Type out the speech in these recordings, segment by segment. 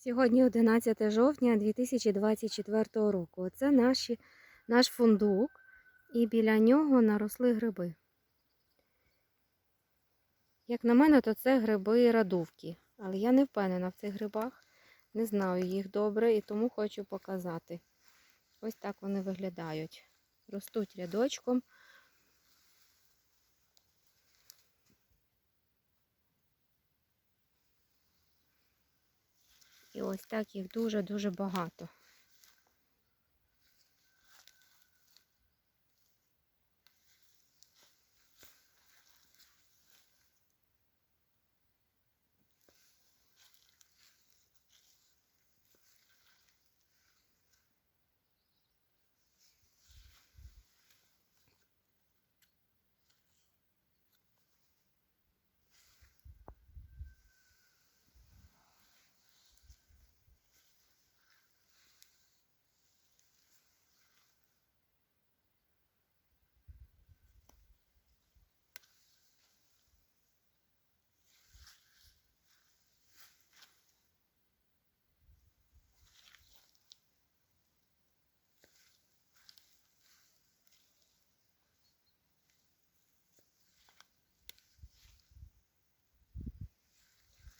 Сьогодні 11 жовтня 2024 року. Це наші, наш фундук, і біля нього наросли гриби. Як на мене, то це гриби радувки. Але я не впевнена в цих грибах, не знаю їх добре і тому хочу показати. Ось так вони виглядають. Ростуть рядочком. І ось так їх дуже-дуже багато.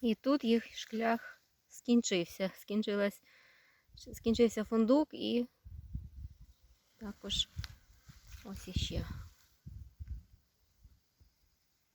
І тут їх шлях скінчився. Скінчилась, скінчився фундук і також ось іще